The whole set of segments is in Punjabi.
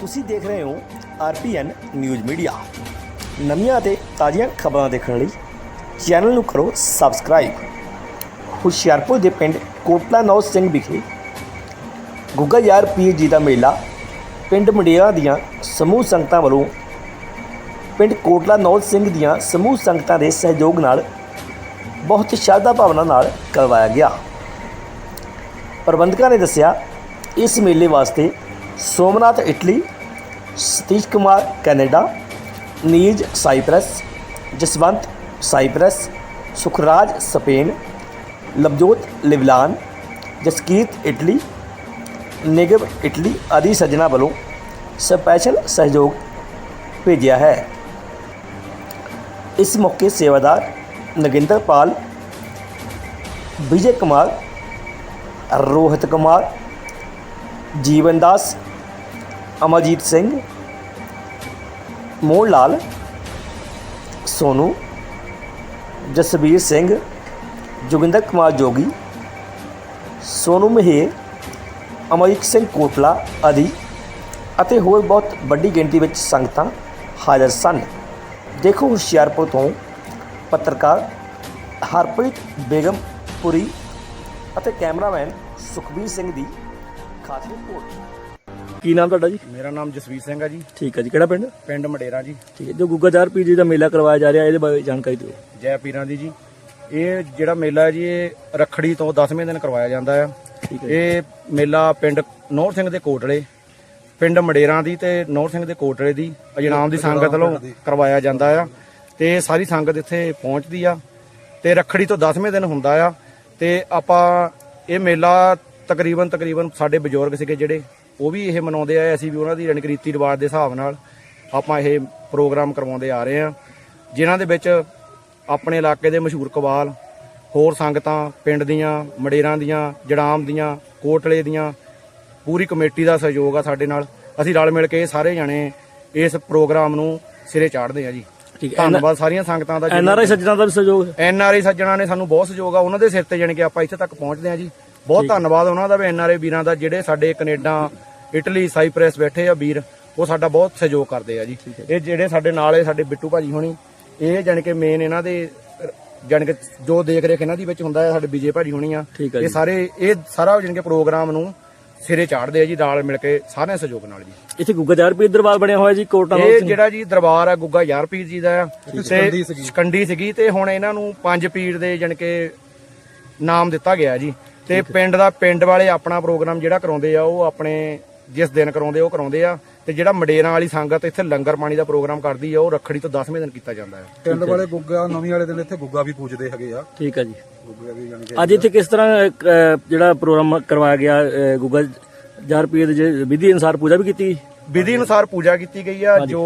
ਤੁਸੀਂ ਦੇਖ ਰਹੇ ਹੋ ਆਰਪੀਐਨ ਨਿਊਜ਼ ਮੀਡੀਆ। ਨਵੀਆਂ ਅਤੇ ਤਾਜ਼ੀਆਂ ਖਬਰਾਂ ਦੇਖਣ ਲਈ ਚੈਨਲ ਨੂੰ ਕਰੋ ਸਬਸਕ੍ਰਾਈਬ। ਹੁਸ਼ਿਆਰਪੁਰ ਦੇ ਪਿੰਡ ਕੋਟਲਾ ਨੌ ਸਿੰਘ ਵਿਖੇ ਗੁੱਗਾ ਯਾਰ ਪੀਰ ਜੀ ਦਾ ਮੇਲਾ ਪਿੰਡ ਮੰਡੇਰਾ ਦੀਆਂ ਸਮੂਹ ਸੰਗਤਾਂ ਵੱਲੋਂ ਪਿੰਡ ਕੋਟਲਾ ਨੌਜ ਸਿੰਘ ਦੀਆਂ ਸਮੂਹ ਸੰਗਤਾਂ ਦੇ ਸਹਿਯੋਗ ਨਾਲ ਬਹੁਤ ਸ਼ਰਧਾ ਭਾਵਨਾ ਨਾਲ ਕਰਵਾਇਆ ਗਿਆ। ਪ੍ਰਬੰਧਕਾਂ ਨੇ ਦੱਸਿਆ, ਇਸ ਮੇਲੇ ਵਾਸਤੇ Somnath Italy Satish Kumar Canada Neej Cyprus Jaswant Cyprus Sukhraj Spain Lovejot ਲਿਵਲਾਨ Jaskirat Italy Nigam Italy ਆਦਿ ਸੱਜਣਾ ਵੱਲੋਂ ਸਪੈਸ਼ਲ ਸਹਿਯੋਗ ਭੇਜਿਆ ਹੈ ਇਸ ਮੌਕੇ ਸੇਵਾਦਾਰ ਨਗਿੰਦਰ ਪਾਲ ਵਿਜੇ ਕੁਮਾਰ ਰੋਹਿਤ ਕੁਮਾਰ ਜੀਵਨ ਦਾਸ ਅਮਰਜੀਤ ਸਿੰਘ ਮੋਹਨ ਲਾਲ ਸੋਨੂ ਜਸਬੀਰ ਸਿੰਘ, ਜੋਗਿੰਦਰ ਕੁਮਾਰ ਜੋਗੀ, ਸੋਨੂ ਮਹੇਰ, ਅਮਰਜੀਤ ਸਿੰਘ ਕੋਟਲਾ ਆਦਿ ਅਤੇ ਹੋਰ ਬਹੁਤ ਵੱਡੀ ਗਿਣਤੀ ਵਿੱਚ ਸੰਗਤਾਂ ਹਾਜ਼ਰ ਸਨ। ਦੇਖੋ ਹੁਸ਼ਿਆਰਪੁਰ ਤੋਂ ਪੱਤਰਕਾਰ ਹਰਪ੍ਰੀਤ ਬੇਗਮ ਪੁਰੀ ਅਤੇ ਕੈਮਰਾਮੈਨ ਸੁਖਬੀਰ ਸਿੰਘ ਦੀ ਖਾਸ ਰਿਪੋਰਟ। ਕੀ ਨਾਮ ਤੁਹਾਡਾ ਜੀ? ਮੇਰਾ ਨਾਮ ਜਸਵੀਰ ਸਿੰਘ ਹੈ ਜੀ। ਠੀਕ ਹੈ ਜੀ ਕਿਹੜਾ ਪਿੰਡ? ਪਿੰਡ ਮਡੇਰਾ ਜੀ। ਠੀਕ ਹੈ ਜੋ ਗੁੱਗਾ ਚਾਰ ਪੀਰ ਜੀ ਦਾ ਮੇਲਾ ਕਰਵਾਇਆ ਜਾ ਰਿਹਾ ਇਹਦੇ ਬਾਰੇ ਜਾਣਕਾਰੀ ਦਿਓ। ਜੈ ਪੀਰਾਂ ਦੀ ਜੀ। ਇਹ ਜਿਹੜਾ ਮੇਲਾ ਹੈ ਜੀ ਇਹ ਰੱਖੜੀ ਤੋਂ 10ਵੇਂ ਦਿਨ ਕਰਵਾਇਆ ਜਾਂਦਾ ਆ। ਠੀਕ ਹੈ ਇਹ ਮੇਲਾ ਪਿੰਡ ਨੌਰ ਸਿੰਘ ਦੇ ਕੋਟਲੇ ਪਿੰਡ ਮਡੇਰਾਂ ਦੀ ਤੇ ਨੌਰ ਸਿੰਘ ਦੇ ਕੋਟਲੇ ਦੀ ਅਜਨਾਮ ਦੀ ਸੰਗਤ ਵੱਲੋਂ ਕਰਵਾਇਆ ਜਾਂਦਾ ਆ। ਤੇ ਸਾਰੀ ਸੰਗਤ ਇੱਥੇ ਪਹੁੰਚਦੀ ਆ। ਤੇ ਰੱਖੜੀ ਤੋਂ 10ਵੇਂ ਦਿਨ ਹੁੰਦਾ ਆ। ਤੇ ਆਪਾਂ ਇਹ ਮੇਲਾ ਤਕਰੀਬਨ ਤਕਰੀਬਨ ਸਾਡੇ ਬਜ਼ੁਰਗ ਸੀਗੇ ਜਿਹੜੇ ਉਹ ਵੀ ਇਹ ਮਨਾਉਂਦੇ ਆ ਅਸੀਂ ਵੀ ਉਹਨਾਂ ਦੀ ਰਣਕ ਰੀਤੀ ਰਿਵਾਜ ਦੇ ਹਿਸਾਬ ਨਾਲ ਆਪਾਂ ਇਹ ਪ੍ਰੋਗਰਾਮ ਕਰਵਾਉਂਦੇ ਆ ਰਹੇ ਆ ਜਿਨ੍ਹਾਂ ਦੇ ਵਿੱਚ ਆਪਣੇ ਇਲਾਕੇ ਦੇ ਮਸ਼ਹੂਰ ਕਵਾਲ ਹੋਰ ਸੰਗਤਾਂ ਪਿੰਡ ਦੀਆਂ ਮਡੇਰਾਂ ਦੀਆਂ ਜੜਾਮ ਦੀਆਂ ਕੋਟਲੇ ਦੀਆਂ ਪੂਰੀ ਕਮੇਟੀ ਦਾ ਸਹਿਯੋਗ ਆ ਸਾਡੇ ਨਾਲ। ਅਸੀਂ ਰਲ ਮਿਲ ਕੇ ਸਾਰੇ ਜਣੇ ਇਸ ਪ੍ਰੋਗਰਾਮ ਨੂੰ ਸਿਰੇ ਚਾੜਦੇ ਆ ਜੀ। ਠੀਕ ਹੈ। ਧੰਨਵਾਦ ਸਾਰੀਆਂ ਸੰਗਤਾਂ ਦਾ ਐਨ ਆਰ ਆਈ ਸੱਜਣਾ ਦਾ ਵੀ ਸਹਿਯੋਗ ਐਨ ਆਰ ਆਈ ਸੱਜਣਾ ਨੇ ਸਾਨੂੰ ਬਹੁਤ ਸਹਿਯੋਗ ਆ। ਉਹਨਾਂ ਦੇ ਸਿਰ ਤੇ ਜਾਣੀ ਕਿ ਆਪਾਂ ਇੱਥੇ ਤੱਕ ਪਹੁੰਚਦੇ ਆ ਜੀ। ਬਹੁਤ ਧੰਨਵਾਦ ਉਹਨਾਂ ਦਾ ਵੀ ਐਨ ਆਰ ਆਈ ਵੀਰਾਂ ਦਾ ਜਿਹੜੇ ਸਾਡੇ ਕੈਨੇਡਾ ਇਟਲੀ ਸਾਈਪ੍ਰੈਸ ਬੈਠੇ ਆ ਵੀਰ ਉਹ ਸਾਡਾ ਬਹੁਤ ਸਹਿਯੋਗ ਕਰਦੇ ਆ ਜੀ। ਇਹ ਜਿਹੜੇ ਸਾਡੇ ਨਾਲ ਇਹ ਸਾਡੇ ਬਿੱਟੂ ਭਾਜੀ ਹੋਣੀ ਇਹ ਜਾਣੀ ਕਿ ਮੇਨ ਇਹਨਾਂ ਦੇ ਜਾਣੀ ਕਿ ਜੋ ਦੇਖ ਰੇਖ ਇਹਨਾਂ ਦੀ ਵਿੱਚ ਹੁੰਦਾ ਹੈ ਸਾਡੇ ਵਿਜੇ ਭਾਜੀ ਹੋਣੀ ਆ ਇਹ। ਸਾਰੇ ਇਹ ਸਾਰਾ ਜਾਣੀ ਕਿ ਪ੍ਰੋਗਰਾਮ ਨੂੰ ਸਿਰੇ ਚਾੜਦੇ ਆ ਜੀ ਨਾਲ ਮਿਲ ਕੇ ਸਾਰਿਆਂ ਸਹਿਯੋਗ ਨਾਲ ਜੀ। ਇੱਥੇ ਗੁੱਗਾ ਚਾਰ ਪੀਰ ਦਰਬਾਰ ਬਣਿਆ ਹੋਇਆ ਜੀ ਕੋਟਾ ਇਹ ਜਿਹੜਾ ਜੀ ਦਰਬਾਰ ਆ ਗੁੱਗਾ ਯਾਰ ਪੀਰ ਜੀ ਦਾ ਆ ਤੇ ਸਕੰਡੀ ਸੀਗੀ। ਤੇ ਹੁਣ ਇਹਨਾਂ ਨੂੰ ਪੰਜ ਪੀਰ ਦੇ ਜਾਣੀ ਕਿ ਨਾਮ ਦਿੱਤਾ ਗਿਆ ਜੀ। ਤੇ ਪਿੰਡ ਦਾ ਪਿੰਡ ਵਾਲੇ ਆਪਣਾ ਪ੍ਰੋਗਰਾਮ ਜਿਹੜਾ ਕਰਾਉਂਦੇ ਆ ਉਹ ਆਪਣੇ ਜਿਸ ਦਿਨ ਕਰਾਉਂਦੇ ਉਹ ਕਰਾਉਂਦੇ ਆ। ਤੇ ਜਿਹੜਾ ਮਡੇਰਾਂ ਵਾਲੀ ਸੰਗਤ ਇੱਥੇ ਲੰਗਰ ਪਾਣੀ ਦਾ ਪ੍ਰੋਗਰਾਮ ਕਰਦੀ ਆ ਉਹ ਰੱਖੜੀ ਤੋਂ 10ਵੇਂ ਦਿਨ ਕੀਤਾ ਜਾਂਦਾ ਹੈ। ਪਿੰਡ ਵਾਲੇ ਗੁੱਗਾ ਨਵੀਂ ਵਾਲੇ ਦਿਨ ਇੱਥੇ ਗੁੱਗਾ ਵੀ ਪੂਜਦੇ ਹੈਗੇ ਆ। ਠੀਕ ਹੈ ਜੀ। ਗੁੱਗਾ ਵੀ ਜਾਣੀ ਅੱਜ ਇੱਥੇ ਕਿਸ ਤਰ੍ਹਾਂ ਜਿਹੜਾ ਪ੍ਰੋਗਰਾਮ ਕਰਵਾਇਆ ਗਿਆ ਗੁੱਗਾ ਚਾਰ ਪੀਰ ਦੇ ਜੇ ਵਿਧੀ ਅਨੁਸਾਰ ਪੂਜਾ ਵੀ ਕੀਤੀ? ਵਿਧੀ ਅਨੁਸਾਰ ਪੂਜਾ ਕੀਤੀ ਗਈ ਆ ਜੋ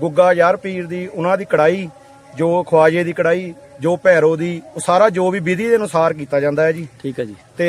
ਗੁੱਗਾ ਯਾਰ ਪੀਰ ਦੀ ਉਹਨਾਂ ਦੀ ਕੜਾਈ ਜੋ ਖਵਾਜੇ ਦੀ ਕੜਾਈ ਜੋ ਭੈਰੋ ਦੀ ਉਹ ਸਾਰਾ ਜੋ ਵੀ ਵਿਧੀ ਦੇ ਅਨੁਸਾਰ ਕੀਤਾ ਜਾਂਦਾ ਹੈ ਜੀ। ਠੀਕ ਹੈ ਜੀ। ਤੇ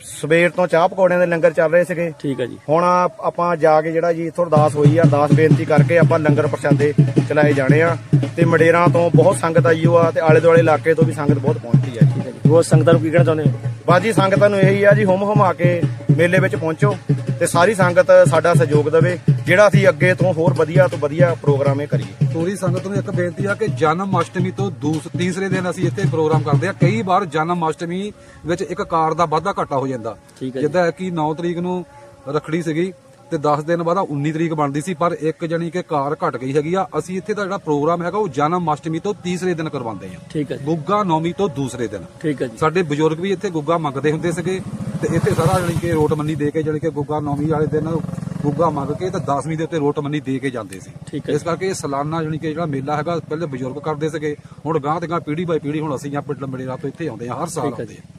ਸਵੇਰ ਤੋਂ ਚਾਹ ਪਕੌੜਿਆਂ ਦੇ ਲੰਗਰ ਚੱਲ ਰਹੇ ਸੀਗੇ। ਠੀਕ ਹੈ ਜੀ। ਹੁਣ ਆਪ- ਜਾ ਕੇ ਜਿਹੜਾ ਜੀ ਇੱਥੋਂ ਅਰਦਾਸ ਹੋਈ ਆ ਅਰਦਾਸ ਬੇਨਤੀ ਕਰਕੇ ਆਪਾਂ ਲੰਗਰ ਪ੍ਰਸ਼ਾਦੇ ਚਲਾਏ ਜਾਣੇ ਆ। ਤੇ ਮਡੇਰਾਂ ਤੋਂ ਬਹੁਤ ਸੰਗਤ ਆਈ ਹੋ ਆ ਤੇ ਆਲੇ ਦੁਆਲੇ ਇਲਾਕੇ ਤੋਂ ਵੀ ਸੰਗਤ ਬਹੁਤ ਪਹੁੰਚੀ ਆ ਜੀ। ਹੈ ਜੀ। ਹੋਰ ਸੰਗਤਾਂ ਨੂੰ ਕੀ ਕਹਿਣਾ ਚਾਹੁੰਦੇ ਹੋ? ਬਾਜੀ ਸੰਗਤਾਂ ਨੂੰ ਇਹੀ ਆ ਜੀ ਹੁਮ ਹੁਮਾ ਕੇ ਮੇਲੇ ਵਿੱਚ ਪਹੁੰਚੋ ਤੇ ਸਾਰੀ ਸੰਗਤ ਸਾਡਾ ਸਹਿਯੋਗ ਦੇਵੇ। ਜਿਹੜਾ ਅਸੀਂ ਅੱਗੇ ਤੋਂ ਹੋਰ ਵਧੀਆ ਤੋਂ ਵਧੀਆ ਪ੍ਰੋਗਰਾਮ ਇਹ ਕਰੀਏ। ਪੂਰੀ ਸੰਗਤ ਨੂੰ ਇੱਕ ਬੇਨਤੀ ਆ ਕਿ ਜਨਮ ਅਸ਼ਟਮੀ ਤੋਂ ਦੂਸ ਤੀਸਰੇ ਦਿਨ ਅਸੀਂ ਇੱਥੇ ਪ੍ਰੋਗਰਾਮ ਕਰਦੇ ਆ। ਕਈ ਵਾਰ ਜਨਮ ਅਸ਼ਟਮੀ ਵਿੱਚ ਇੱਕ ਕਾਰ ਦਾ ਵਾਧਾ ਘਾਟਾ ਹੋ ਜਾਂਦਾ। ਜਿੱਦਾਂ ਕਿ 9 ਤਰੀਕ ਨੂੰ ਰਖੜੀ ਸੀਗੀ ਤੇ 10 ਦਿਨ ਬਾਅਦ 19 ਤਰੀਕ ਬਣਦੀ ਸੀ ਪਰ ਇੱਕ ਜਣੀ ਕਿ ਕਾਰ ਘਟ ਗਈ ਹੈਗੀ ਆ। ਅਸੀਂ ਇੱਥੇ ਦਾ ਜਿਹੜਾ ਪ੍ਰੋਗਰਾਮ ਹੈਗਾ ਉਹ ਜਨਮ ਅਸ਼ਟਮੀ ਤੋਂ ਤੀਸਰੇ ਦਿਨ ਕਰਵਾਉਂਦੇ ਆ। ਠੀਕ ਹੈ ਗੁੱਗਾ ਨੌਮੀ ਤੋਂ ਦੂਸਰੇ ਦਿਨ। ਠੀਕ ਹੈ ਜੀ। ਸਾਡੇ ਬਜ਼ੁਰਗ ਵੀ ਇੱਥੇ ਗੁੱਗਾ ਮੰਗਦੇ ਹੁੰਦੇ ਸੀਗੇ ਤੇ ਇੱਥੇ ਸਾਰਾ ਜਾਣੀ ਕਿ ਰੋਟ ਮੰਨੀ ਦੇ ਕੇ ਜਾਣੀ ਕਿ ਗੁੱਗਾ ਨੌਮੀ ਵਾਲੇ ਦਿਨ ਗੁੱਗਾ ਮੰਗ ਕੇ ਤੇ 10ਵੀਂ ਦੇ ਉੱਤੇ ਰੋਟ ਮੰਨੀ ਦੇ ਕੇ ਜਾਂਦੇ ਸੀ। ਇਸ ਕਰਕੇ ਇਹ ਸਾਲਾਨਾ ਜਾਣੀ ਕਿ ਜਿਹੜਾ ਮੇਲਾ ਹੈਗਾ ਪਹਿਲੇ ਬਜ਼ੁਰਗ ਕਰਦੇ ਸੀਗੇ। ਹੁਣ ਗਾਂ ਤੇ ਗਾਂ ਪੀੜ੍ਹੀ ਬਾਈ ਪੀੜ੍ਹੀ ਹੁਣ ਅਸੀਂ ਆ ਪਿੰਡ ਲੰਬੜੇ ਰਾਤ ਇੱਥੇ ਆਉਂਦੇ ਆ ਹਰ ਸਾਲ ਆਉਂਦੇ ਆ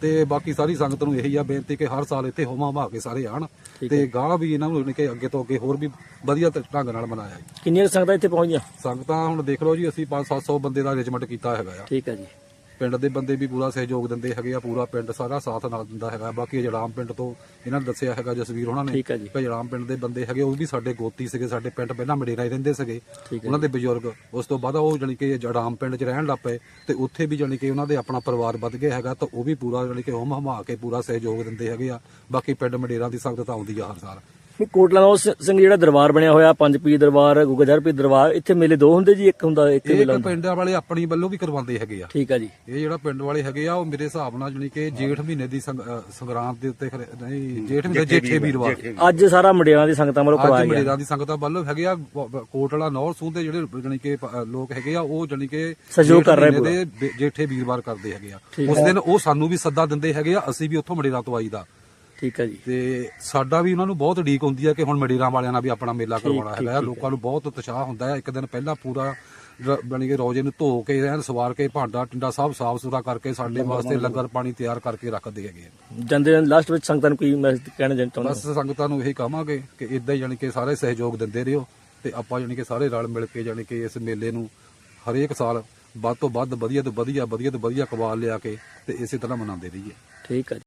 ਤੇ ਬਾਕੀ ਸਾਰੀ ਸੰਗਤ ਨੂੰ ਇਹੀ ਆ ਬੇਨਤੀ ਕਿ ਹਰ ਸਾਲ ਇੱਥੇ ਹੋਮਾ ਭਾ ਕੇ ਸਾਰੇ ਆਣ। ਤੇ ਗਾਂ ਵੀ ਇਹਨਾਂ ਨੂੰ ਜਾਣੀ ਕਿ ਅੱਗੇ ਤੋਂ ਅੱਗੇ ਹੋਰ ਵੀ ਵਧੀਆ ਢੰਗ ਨਾਲ ਮਨਾਇਆ ਜੀ ਕਿੰਨੀਆਂ ਸੰਗਤਾਂ ਇੱਥੇ ਪਹੁੰਚੀਆਂ? ਸੰਗਤਾਂ ਹੁਣ ਦੇਖ ਲਓ ਜੀ ਅਸੀਂ 5-700 ਬੰਦੇ ਦਾ ਅਰੇਂਜਮੈਂਟ ਕੀਤਾ ਹੈਗਾ ਆ। ਠੀਕ ਹੈ ਜੀ। ਪਿੰਡ ਦੇ ਬੰਦੇ ਵੀ ਪੂਰਾ ਸਹਿਯੋਗ ਦਿੰਦੇ ਹੈਗੇ ਆ ਪੂਰਾ ਪਿੰਡ ਸਾਰਾ ਸਾਥ ਨਾਲ ਦਿੰਦਾ ਹੈਗਾ। ਬਾਕੀ ਜੜਾਮ ਪਿੰਡ ਤੋਂ ਇਹਨਾਂ ਨੇ ਦੱਸਿਆ ਹੈਗਾ ਜਸਵੀਰ ਉਹਨਾਂ ਨੇ ਠੀਕ ਹੈ ਜੀ। ਕਿ ਜੜਾਮ ਪਿੰਡ ਦੇ ਬੰਦੇ ਹੈਗੇ ਉਹ ਵੀ ਸਾਡੇ ਗੋਤੀ ਸੀਗੇ ਸਾਡੇ ਪਿੰਡ ਪਹਿਲਾਂ ਮਡੇਰਾ ਹੀ ਰਹਿੰਦੇ ਸੀਗੇ। ਠੀਕ ਹੈ ਉਹਨਾਂ ਦੇ ਬਜ਼ੁਰਗ ਉਸ ਤੋਂ ਬਾਅਦ ਉਹ ਜਾਣੀ ਕਿ ਜੜਾਮ ਪਿੰਡ 'ਚ ਰਹਿਣ ਲੱਗ ਪਏ ਤੇ ਉੱਥੇ ਵੀ ਜਾਣੀ ਕਿ ਉਹਨਾਂ ਦੇ ਆਪਣਾ ਪਰਿਵਾਰ ਵੱਧ ਗਿਆ ਹੈਗਾ ਤਾਂ ਉਹ ਵੀ ਪੂਰਾ ਜਾਣੀ ਕਿ ਹਮ ਹਮਾ ਕੇ ਪੂਰਾ ਸਹਿਯੋਗ ਦਿੰਦੇ ਹੈਗੇ ਆ। ਬਾਕੀ ਪਿੰਡ ਮਡੇਰਾ ਦੀ ਸੰਗਤ ਆਉਂਦੀ ਆ ਹਰ ਸਾਲ। ਵੀ ਕੋਟਲਾ ਨੌ ਸਿੰਘ ਜਿਹੜਾ ਦਰਬਾਰ ਬਣਿਆ ਹੋਇਆ ਪੰਜ ਪੀ ਦਰਬਾਰ ਗੁਗਜਰ ਪੀ ਦਰਬਾਰ ਇੱਥੇ ਮੇਲੇ ਦੋ ਹੁੰਦੇ ਜੀ ਇੱਕ ਹੁੰਦਾ ਇੱਕ ਇਹ ਮੇਲਾ ਇੱਕ ਹੁੰਦਾ। ਪਿੰਡ ਵਾਲੇ ਆਪਣੀ ਵੱਲੋਂ ਵੀ ਕਰਵਾਉਂਦੇ ਹੈਗੇ ਆ। ਠੀਕ ਆ ਜੀ। ਇਹ ਜਿਹੜਾ ਪਿੰਡ ਵਾਲੇ ਹੈਗੇ ਆ ਉਹ ਮੇਰੇ ਹਿਸਾਬ ਨਾਲ ਜਾਣੀ ਕਿ ਜੇਠ ਮਹੀਨੇ ਦੀ ਸੰਗ- ਅ, ਸੰਗਰਾਂਦ ਦੇ ਉੱਤੇ ਖਰੇ- ਨਹੀਂ ਜੇਠ ਮਹੀਨੇ ਜੇਠੇ ਵੀਰਵਾਰ ਅੱਜ ਸਾਰਾ ਮੰਡਿਆਂ ਦੀ ਸੰਗਤਾਂ ਵੱਲੋਂ ਅੱਜ ਕਰਵਾਇਆ ਗਿਆ। ਮੜੇਰਾਂ ਦੀ ਸੰਗਤਾਂ ਵੱਲੋਂ ਹੈਗੇ ਆ ਬ- ਬ- ਕੋਟਲਾ ਨੌਰ ਸੂਹ ਦੇ ਜਿਹੜੇ ਜਾਣੀ ਕਿ ਪ- ਲੋਕ ਹੈਗੇ ਆ ਉਹ ਜਾਣੀ ਕਿ ਸਹਿਯੋਗ ਜੇਠ ਕਰ ਰਹੇ ਮਹੀਨੇ ਦੇ ਬੇ- ਜੇਠੇ ਵੀਰਵਾਰ ਕਰਦੇ ਹੈਗੇ ਆ। ਉਸ ਦਿਨ ਉਹ ਸਾਨੂੰ ਵੀ ਸੱਦਾ ਦਿੰਦੇ ਹੈਗੇ ਆ ਅਸੀਂ ਵੀ ਉੱਥੋਂ ਮੜੇਰਾਂ ਤੋਂ ਆਈਦਾ। ਠੀਕ ਆ ਜੀ। ਤੇ ਸਾਡਾ ਵੀ ਉਹਨਾਂ ਨੂੰ ਬਹੁਤ ਉਡੀਕ ਹੁੰਦੀ ਹੈ ਕਿ ਹੁਣ ਮੜੇਰਾਂ ਵਾਲਿਆਂ ਨਾਲ ਵੀ ਆਪਣਾ ਮੇਲਾ ਕਰਵਾਉਣਾ ਹੈਗਾ। ਲੋਕਾਂ ਨੂੰ ਬਹੁਤ ਉਤਸ਼ਾਹ ਹੁੰਦਾ ਹੈ। ਇੱਕ ਦਿਨ ਪਹਿਲਾਂ ਪੂਰਾ ਬਣੀ ਕਿ ਰੋਜੇ ਨੂੰ ਧੋ ਕੇ ਐਨ ਸਵਾਰ ਕੇ ਭਾਂਡਾ ਟਿੰਡਾ ਸਭ ਸਾਫ਼ ਸੁਥਰਾ ਕਰਕੇ ਸਾਡੇ ਵਾਸਤੇ ਲੰਗਰ ਪਾਣੀ ਤਿਆਰ ਕਰਕੇ ਰੱਖਦੇ ਹੈਗੇ ਜਾਂਦੇ ਲਾਸਟ ਵਿੱਚ ਸੰਗਤਾਂ ਨੂੰ ਕੀ ਮੈਸੇਜ ਕਹਿਣਾ ਚਾਹੁੰਦੇ ਬਸ ਸੰਗਤਾਂ ਨੂੰ ਇਹੀ ਕਹਾਂਗੇ ਕਿ ਇਦਾਂ ਹੀ ਜਾਣੀ ਕਿ ਸਾਰੇ ਸਹਿਯੋਗ ਦਿੰਦੇ ਰਹੋ ਤੇ ਆਪਾਂ ਜਾਣੀ ਕਿ ਸਾਰੇ ਰਲ ਮਿਲ ਕੇ ਜਾਣੀ ਕਿ ਇਸ ਮੇਲੇ ਨੂੰ ਹਰੇਕ ਸਾਲ ਵੱਧ ਤੋਂ ਵੱਧ ਵਧੀਆ ਤੋਂ ਵਧੀਆ ਵਧੀਆ ਤੋਂ ਵਧੀਆ ਕਵਾਲ ਲਿਆ ਕੇ ਤੇ ਇਸੇ ਤਰ੍ਹਾਂ ਮਨਾਉਂਦੇ ਰਹੀਏ। ਠੀਕ ਜੀ।